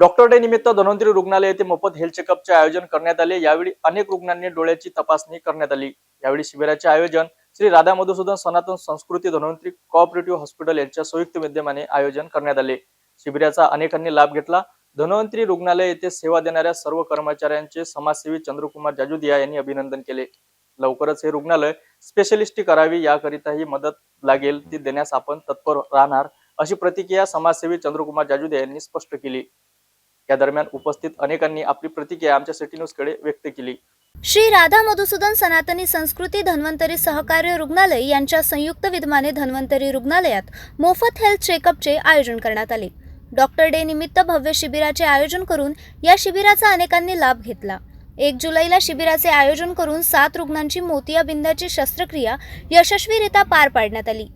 Doctor day निमित्त धन्वंतरी रुग्णालय येथे मोफत हेल्थ चेकअपचे आयोजन करण्यात आले. यावेळी अनेक रुग्णांनी डोळ्याची तपासणी करण्यात आली. यावेळी शिबिराचे आयोजन श्री राधा मधुसूदन सनातन संस्कृती धन्वंतरी कोऑपरेटिव्ह हॉस्पिटल यांच्या संयुक्त विद्यमाने आयोजन करण्यात आले. शिबिराचा अनेकांनी लाभ घेतला. धन्वंतरी रुग्णालय येथे सेवा देणाऱ्या सर्व कर्मचाऱ्यांचे समाजसेवी चंद्रकुमार जाजुदिया यांनी अभिनंदन केले. लवकरच हे रुग्णालय स्पेशलिस्टी करावी याकरिताही मदत लागेल ती देण्यास आपण तत्पर राहणार अशी प्रतिक्रिया समाजसेवी चंद्रकुमार जाजुदिया यांनी स्पष्ट केली. या दरम्यान उपस्थित अनेकांनी आपली प्रतिक्रिया आमच्या सिटी न्यूजकडे व्यक्त केली. श्री राधा मधुसूदन सनातनी संस्कृती धन्वंतरी सहकार्य रुग्णालय यांच्या संयुक्त विद्यमाने धन्वंतरी रुग्णालयात मोफत हेल्थ चेकअपचे आयोजन करण्यात आले. डॉक्टर डे निमित्त भव्य शिबिराचे आयोजन करून या शिबिराचा अनेकांनी लाभ घेतला. एक जुलैला शिबिराचे आयोजन करून सात रुग्णांची मोतियाबिंदाची शस्त्रक्रिया यशस्वीरित्या पार पाडण्यात आली.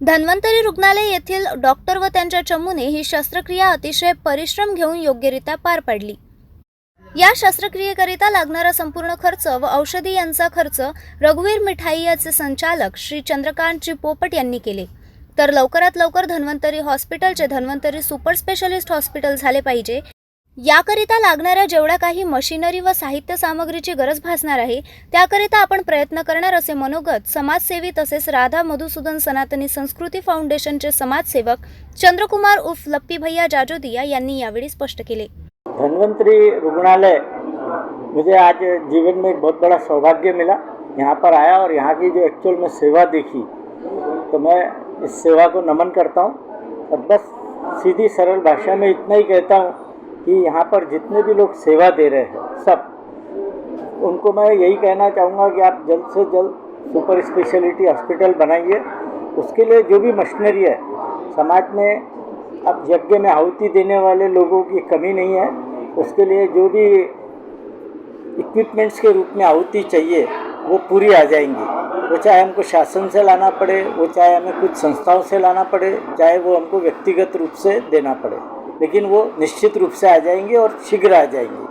धन्वंतरी रुग्णालय येथील डॉक्टर व त्यांच्या चमूने ही शस्त्रक्रिया अतिशय परिश्रम घेऊन योग्यरित्या पार पाडली. या शस्त्रक्रियेकरिता लागणारा संपूर्ण खर्च व औषधी यांचा खर्च रघुवीर मिठाई याचे संचालक श्री चंद्रकांतजी पोपट यांनी केले. तर लवकरात लवकर धन्वंतरी हॉस्पिटलचे धन्वंतरी सुपर स्पेशलिस्ट हॉस्पिटल झाले पाहिजे. याकरिता लागणाऱ्या जेवढ्या काही मशिनरी व साहित्य सामग्रीची गरज भासणार आहे त्याकरिता आपण प्रयत्न करणार असे मनोगत समाजसेवी तसेच राधा मधुसूदन सनातनी संस्कृती फाउंडेशनचे समाजसेवक चंद्रकुमार उर्फ लप्पी भैया जाजोदिया यांनी यावेळी स्पष्ट केले. धन्वंतरी रुग्णालय मुझे आज जीवन में एक बहुत बड़ा सौभाग्य मिला. यहाँ पर आया और यहाँ की जो एक्चुअल में सेवा देखी तो मैं इस सेवा को नमन करता हूँ. और बस सीधी सरल भाषा में इतना ही कहता हूँ कि यहाँ पर जितने भी लोग सेवा दे रहे हैं, सब, उनको मैं यही कहना चाहूँगा कि आप जल्द से जल्द सुपर स्पेशलिटी हॉस्पिटल बनाइए। उसके लिए जो भी मशीनरी है, समाज में अब यज्ञ में आहुति देने वाले लोगों की कमी नहीं है। उसके लिए जो भी इक्विपमेंट्स के रूप में आहुति चाहिए, वो पूरी आ जाएँगी। वो चाहे हमको शासन से लाना पड़े, वो चाहे हमें कुछ संस्थाओं से लाना पड़े, चाहे वो हमको व्यक्तिगत रूप से देना पड़े। लेकिन वो निश्चित रूप से आ जाएंगी और शीघ्र आ जाएंगी।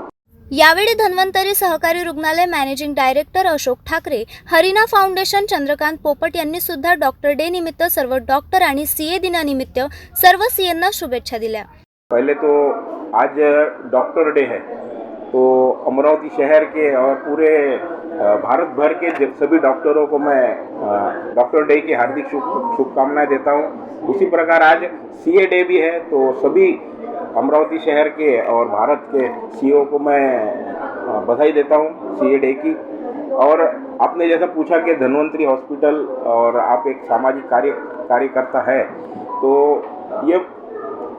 यावेळी धन्वंतरी सहकारी रुग्णालय managing director Ashok Thakre Harina foundation Chandrakant Popat यांनी सुद्धा डॉक्टर डे निमित्त सर्व डॉक्टर आणि सीए दिनानिमित्त सर्व सीएंना शुभेच्छा दिल्या. पहले तो आज डॉक्टर डे है तो अमरावती शहर के और पूरे भारत भर के सभी डॉक्टरों को मैं डॉक्टर डे की हार्दिक शुभ, शुभकामनाएँ देता हूँ। उसी प्रकार आज सीए डे भी है तो सभी अमरावती शहर के और भारत के सीईओ को मैं बधाई देता हूँ सीए डे की। और आपने जैसा पूछा कि धन्वंतरी हॉस्पिटल और आप एक सामाजिक कार्य, कार्यकर्ता है तो ये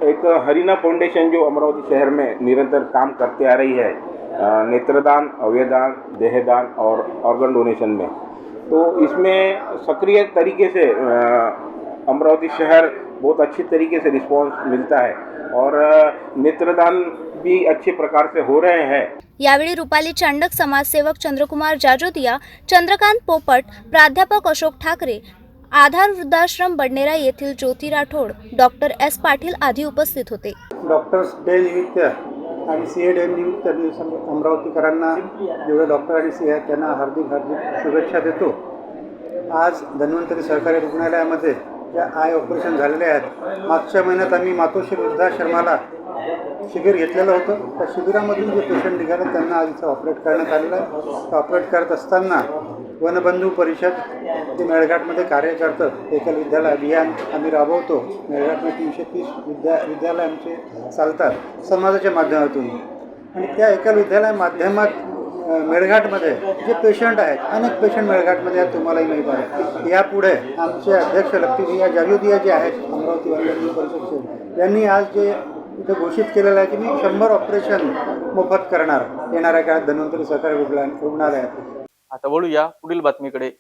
एक हरिना फाउंडेशन जो अमरावती शहर में निरंतर काम करते आ रही है नेत्रदान अवयदान देहदान और ऑर्गन डोनेशन में। तो इसमें सक्रिय तरीके से अमरावती शहर बहुत अच्छी तरीके से रिस्पांस मिलता है और नेत्रदान भी अच्छे प्रकार से हो रहे हैं। यावेळी रुपाली चांडक समाजसेवक चंद्रकुमार जाजोदिया चंद्रकांत पोपट प्राध्यापक अशोक ठाकरे आधार वृद्धाश्रम बडनेरा येथील ज्योती राठोड डॉक्टर एस पाटील आदी उपस्थित होते. डॉक्टर्स डे निमित्त आणि सी ए डे निमित्त मी अमरावतीकरांना जेवढे डॉक्टर आणि सी आहेत त्यांना हार्दिक हार्दिक शुभेच्छा देतो. आज धन्वंतरी सरकारी रुग्णालयामध्ये ज्या आय ऑपरेशन झालेले आहेत मागच्या महिन्यात आम्ही मातोश्री वृद्धाश्रमाला शिबिर घेतलेलं होतं. त्या शिबिरामधून जे पेशंट निघाले त्यांना आज इथं ऑपरेट करण्यात आलेलं आहे. ऑपरेट करत असताना वनबंधू परिषद ते मेळघाटमध्ये कार्य करतात. एकल विद्यालय अभियान आम्ही राबवतो. मेळघाटमध्ये तीनशे तीस विद्या विद्यालय आमचे चालतात समाजाच्या माध्यमातून. आणि त्या एकल विद्यालय माध्यमात मेळघाटमध्ये जे पेशंट आहेत अनेक पेशंट मेळघाटमध्ये आहेत तुम्हालाही माहीत आहे. यापुढे आमचे अध्यक्ष लक्ष्मीया जागृदिया जे आहेत अमरावती वनबंधू परिषदचे यांनी आज जे इथं घोषित केलेलं आहे की मी शंभर ऑपरेशन मोफत करणार येणाऱ्या काळात धन्वंतरी सहकारी रुग्णा रुग्णालयात. आता वळूया पुढील बातमीकडे.